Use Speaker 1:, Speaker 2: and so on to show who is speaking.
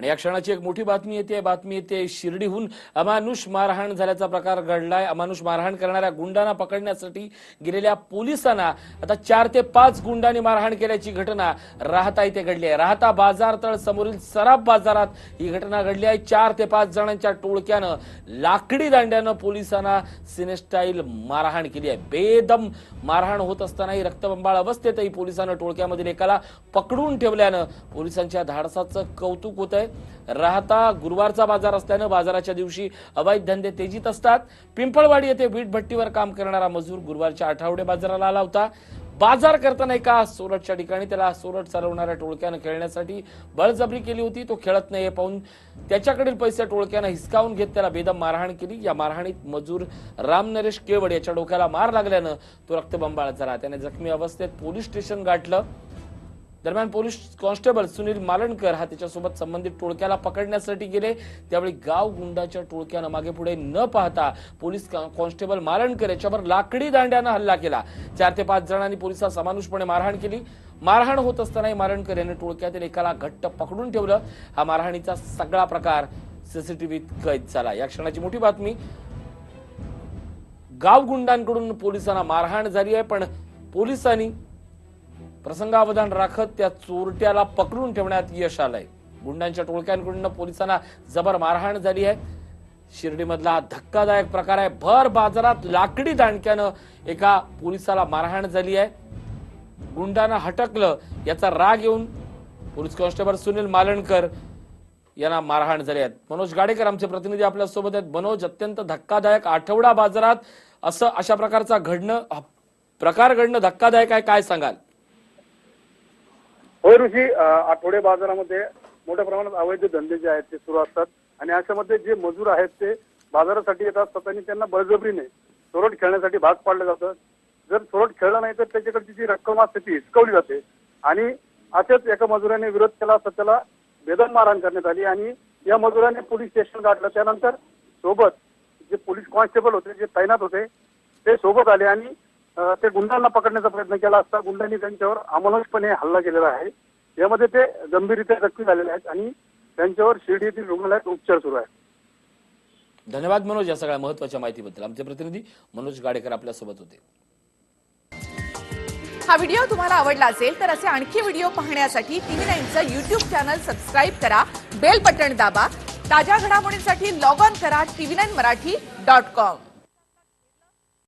Speaker 1: आणि या क्षणाची एक मोठी बातमी येते. बातमी येते शिर्डीहून अमानुष मारहाण झाल्याचा प्रकार घडलाय. अमानुष मारहाण करणाऱ्या गुंडांना पकडण्यासाठी गेलेल्या पोलिसांना आता चार ते पाच गुंडांनी मारहाण केल्याची घटना राहता इथे घडली आहे. राहता बाजारतळ समोरील सराफ बाजारात ही घटना घडली आहे. चार ते पाच जणांच्या टोळक्यानं लाकडी दांड्यानं पोलिसांना सिनेस्टाईल मारहाण केली आहे. बेदम मारहाण होत असतानाही रक्तबंबाळ अवस्थेतही पोलिसांना टोळक्यामधील एकाला पकडून ठेवल्यानं पोलिसांच्या धाडसाचं कौतुक होत आहे राहता गुरुवारचा बाजार असल्यानं बाजाराच्या दिवशी अवैध धंदे तेजीत असतात. पिंपळवाडी येथे वीट भट्टीवर काम करणारा मजूर गुरुवारच्या आठवडे बाजाराला आला होता. बाजार करताना एका सोरटच्या ठिकाणी त्याला सोरट चालवणाऱ्या टोळक्यानं खेळण्यासाठी बळजबरी केली होती. तो खेळत नाही हे पाहून त्याच्याकडील पैसे टोळक्यानं हिसकावून घेत त्याला बेदम मारहाण केली. या मारहाणीत मजूर राम नरेश केवड याच्या डोक्याला मार लागल्यानं तो रक्तबंबाळ झाला. त्याने जखमी अवस्थेत पोलीस स्टेशन गाठलं. दरम्यान पोलीस कॉन्स्टेबल सुनील मालणकर हा त्याच्यासोबत संबंधित टोळक्याला पकडण्यासाठी गेले. त्यावेळी गाव गुंडाच्या टोळक्यानं मागे पुढे न पाहता पोलीस कॉन्स्टेबल मालणकर याच्यावर लाकडी दांड्यानं हल्ला केला. चार ते पाच जणांनी पोलिसात समानुषपणे मारहाण केली. मारहाण होत असतानाही मारणकर याने टोळक्यातील एकाला घट्ट पकडून ठेवलं. हा मारहाणीचा सगळा प्रकार सीसीटीव्हीत कैद झाला. या क्षणाची मोठी बातमी गाव गुंडांकडून पोलिसांना मारहाण झाली आहे पण पोलिसांनी प्रसंगावधान राखत त्या चोरट्याला पकडून ठेवण्यात यश आलंय. गुंडांच्या टोळक्यांकडून पोलिसांना जबर मारहाण झाली आहे. शिर्डीमधला हा धक्कादायक प्रकार आहे. भर बाजारात लाकडी दांडक्यानं एका पोलिसाला मारहाण झाली आहे. गुंडांना हटकलं याचा राग येऊन पोलीस कॉन्स्टेबल सुनील मालणकर यांना मारहाण झाली आहेत मनोज गाडेकर आमचे प्रतिनिधी आपल्यासोबत आहेत. मनोज अत्यंत धक्कादायक आठवडा बाजारात असं अशा प्रकारचा घडणं प्रकार घडणं धक्कादायक आहे काय सांगाल?
Speaker 2: ऋषी आठवडे बाजारामध्ये मोठ्या प्रमाणात अवैध धंदे जे आहेत ते सुरू असतात. आणि अशामध्ये जे मजूर आहेत ते बाजारासाठी येतात असतात त्यांना बळजबरीने चोरट खेळण्यासाठी भाग पाडलं जातं. जर चोरट खेळलं नाही तर त्याच्याकडची जी रक्कम असते ती हिसकवली जाते. आणि अशाच एका मजुराने विरोध केला असता त्याला बेदम मारहाण करण्यात आली आणि या मजुराने पोलीस स्टेशन गाठलं. त्यानंतर सोबत जे पोलीस कॉन्स्टेबल होते जे तैनात होते ते सोबत आले आणि ते गुंडांना पकडण्याचा प्रयत्न केला असता. गुंडांनी त्यांच्यावर अमानुषपणे हल्ला केलेला आहे. यामध्ये ते गंभीररित्या जखमी झालेले आहेत आणि त्यांच्यावर शिर्डी येथील रुग्णालयात उपचार सुरू आहेत.
Speaker 1: धन्यवाद मनोज या सगळ्या महत्त्वाच्या माहितीबद्दल. आमचे प्रतिनिधी मनोज गाडेकर आपल्यासोबत होते.
Speaker 3: हा व्हिडिओ तुम्हाला आवडला असेल तर असे आणखी व्हिडिओ पाहण्यासाठी टीव्ही नाईनचं युट्यूब चॅनल सबस्क्राईब करा बेल बटण दाबा ताज्या घडामोडींसाठी लॉग ऑन करा TV nine Marathi dot com.